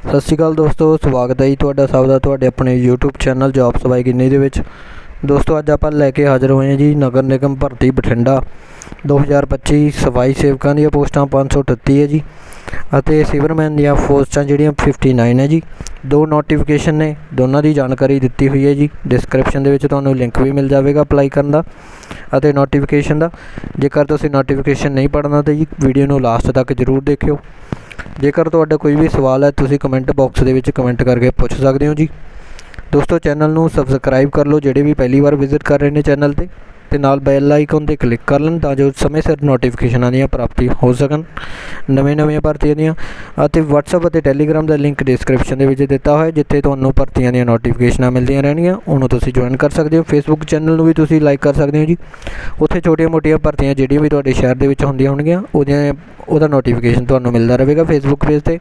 ਸਤਿ ਸ਼੍ਰੀ ਅਕਾਲ ਦੋਸਤੋ, ਸਵਾਗਤ ਹੈ ਜੀ ਤੁਹਾਡਾ ਸਭ ਦਾ ਤੁਹਾਡੇ ਆਪਣੇ YouTube ਚੈਨਲ ਜੌਬ ਸਬਾਈ ਕਿੰਨੀ ਦੇ ਵਿੱਚ। ਦੋਸਤੋ, ਅੱਜ ਆਪਾਂ ਲੈ ਕੇ ਹਾਜ਼ਰ ਹੋਏ ਹਾਂ ਜੀ ਨਗਰ ਨਿਗਮ ਭਰਤੀ ਬਠਿੰਡਾ। 2025 ਸਫ਼ਾਈ ਸੇਵਕਾਂ ਦੀਆਂ ਪੋਸਟਾਂ 538 ਹੈ ਜੀ ਅਤੇ ਸਿਵਰਮੈਨ ਦੀਆਂ ਪੋਸਟਾਂ ਜਿਹੜੀਆਂ 59 ਹੈ ਜੀ। ਦੋ ਨੋਟੀਫਿਕੇਸ਼ਨ ਨੇ, ਦੋਨਾਂ ਦੀ ਜਾਣਕਾਰੀ ਦਿੱਤੀ ਹੋਈ ਹੈ ਜੀ। ਡਿਸਕ੍ਰਿਪਸ਼ਨ ਦੇ ਵਿੱਚ ਤੁਹਾਨੂੰ ਲਿੰਕ ਵੀ ਮਿਲ ਜਾਵੇਗਾ ਅਪਲਾਈ ਕਰਨ ਦਾ ਅਤੇ ਨੋਟੀਫਿਕੇਸ਼ਨ ਦਾ। ਜੇਕਰ ਤੁਸੀਂ ਨੋਟੀਫਿਕੇਸ਼ਨ ਨਹੀਂ ਪੜ੍ਹਨਾ ਤਾਂ ਜੀ ਵੀਡੀਓ ਨੂੰ ਲਾਸਟ ਤੱਕ ਜ਼ਰੂਰ ਦੇਖਿਓ। ਜੇਕਰ ਤੁਹਾਡਾ ਕੋਈ ਵੀ ਸਵਾਲ ਹੈ, ਤੁਸੀਂ ਕਮੈਂਟ ਬਾਕਸ ਦੇ ਵਿੱਚ ਕਮੈਂਟ ਕਰਕੇ ਪੁੱਛ ਸਕਦੇ ਹੋ ਜੀ। ਦੋਸਤੋ ਚੈਨਲ ਨੂੰ ਸਬਸਕ੍ਰਾਈਬ ਕਰ ਲਓ, ਜਿਹੜੇ ਵੀ ਪਹਿਲੀ ਵਾਰ ਵਿਜ਼ਿਟ ਕਰ ਰਹੇ ਨੇ ਚੈਨਲ ਤੇ। ਤੇ ਨਾਲ ਬੈਲ ਆਈਕਨ ਤੇ ਕਲਿੱਕ ਕਰ ਲੈਣ ਤਾਂ ਜੋ ਸਮੇਂ ਸਿਰ ਨੋਟੀਫਿਕੇਸ਼ਨਾਂ ਦੀਆਂ ਪ੍ਰਾਪਤੀ ਹੋ ਸਕਣ। ਨਵੇਂ-ਨਵੀਆਂ ਭਰਤੀਆਂ ਦੀਆਂ ਅਤੇ WhatsApp ਅਤੇ Telegram ਦਾ ਲਿੰਕ ਡਿਸਕ੍ਰਿਪਸ਼ਨ ਦੇ ਵਿੱਚ ਦਿੱਤਾ ਹੋਇਆ ਜਿੱਥੇ ਤੁਹਾਨੂੰ ਭਰਤੀਆਂ ਦੀਆਂ ਨੋਟੀਫਿਕੇਸ਼ਨਾਂ ਮਿਲਦੀਆਂ ਰਹਿਣਗੀਆਂ। ਉਹਨੂੰ ਤੁਸੀਂ ਜੁਆਇਨ ਕਰ ਸਕਦੇ ਹੋ। Facebook ਚੈਨਲ ਨੂੰ ਵੀ ਤੁਸੀਂ ਲਾਈਕ ਕਰ ਸਕਦੇ ਹੋ ਜੀ। ਉੱਥੇ ਛੋਟੀਆਂ-ਮੋਟੀਆਂ ਭਰਤੀਆਂ ਜਿਹੜੀਆਂ ਵੀ ਤੁਹਾਡੇ ਸ਼ਹਿਰ ਦੇ ਵਿੱਚ ਹੁੰਦੀਆਂ ਹੋਣਗੀਆਂ, ਉਹਦੀਆਂ ਉਹਦਾ ਨੋਟੀਫਿਕੇਸ਼ਨ ਤੁਹਾਨੂੰ ਮਿਲਦਾ ਰਹੇਗਾ Facebook ਪੇਜ ਤੇ।